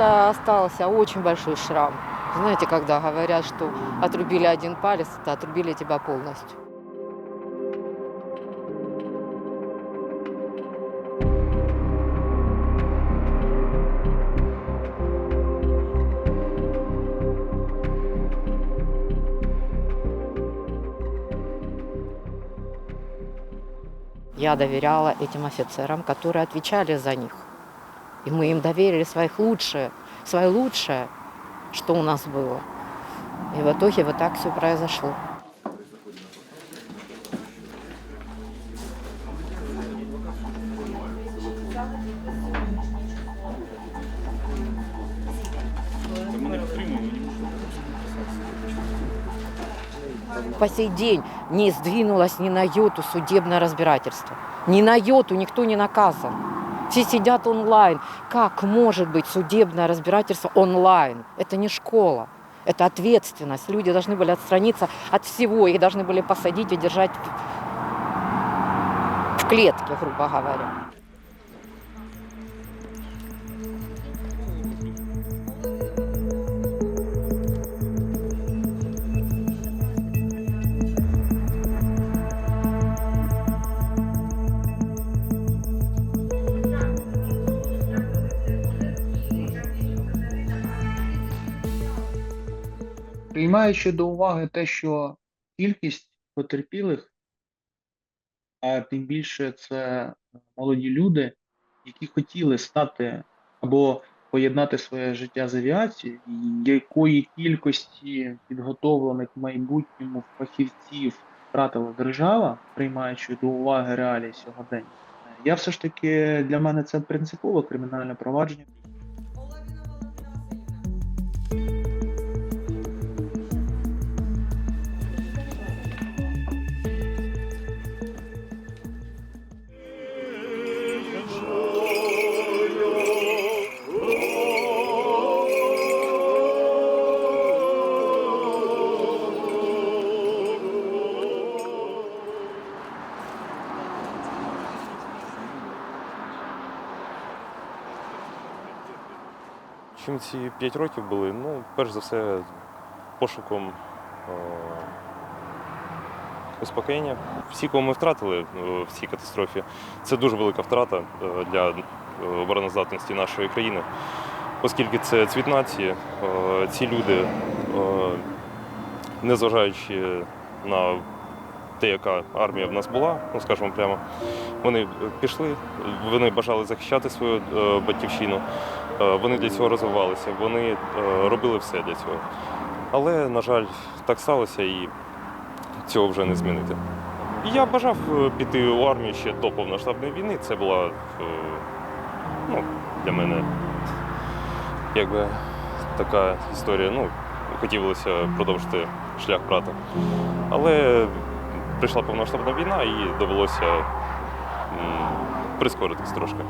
это остался очень большой шрам. Знаете, когда говорят, что отрубили один палец, это отрубили тебя полностью. Я доверяла этим офицерам, которые отвечали за них. И мы им доверили своих лучшее, свое лучшее, что у нас было. И в итоге вот так все произошло. По сей день не сдвинулось ни на йоту судебное разбирательство. Ни на йоту никто не наказан. Все сидят онлайн. Как может быть судебное разбирательство онлайн? Это не школа. Это ответственность. Люди должны были отстраниться от всего. Их должны были посадить и держать в- клетке, грубо говоря. Приймаючи до уваги те, що кількість потерпілих, а тим більше це молоді люди, які хотіли стати або поєднати своє життя з авіацією, якої кількості підготовлених в майбутньому фахівців втратила держава, приймаючи до уваги реалії сьогодення, я все ж таки для мене це принципове кримінальне провадження. Чим ці 5 років були? Ну, перш за все, пошуком е, успокоєння. Всі, кого ми втратили е, в цій катастрофі, це дуже велика втрата е, для обороноздатності нашої країни, оскільки це цвіт нації, ці люди, незважаючи на те, яка армія в нас була, ну скажімо прямо, вони пішли, вони бажали захищати свою е, батьківщину. Е, Вони для цього розвивалися, вони е, робили все для цього. Але, на жаль, так сталося і цього вже не змінити. Я бажав піти у армію ще до повноштабної війни. Це була ну, для мене якби така історія. Ну, хотілося продовжити шлях брата. Але прийшла повноштабна війна і довелося прискоритись трошки.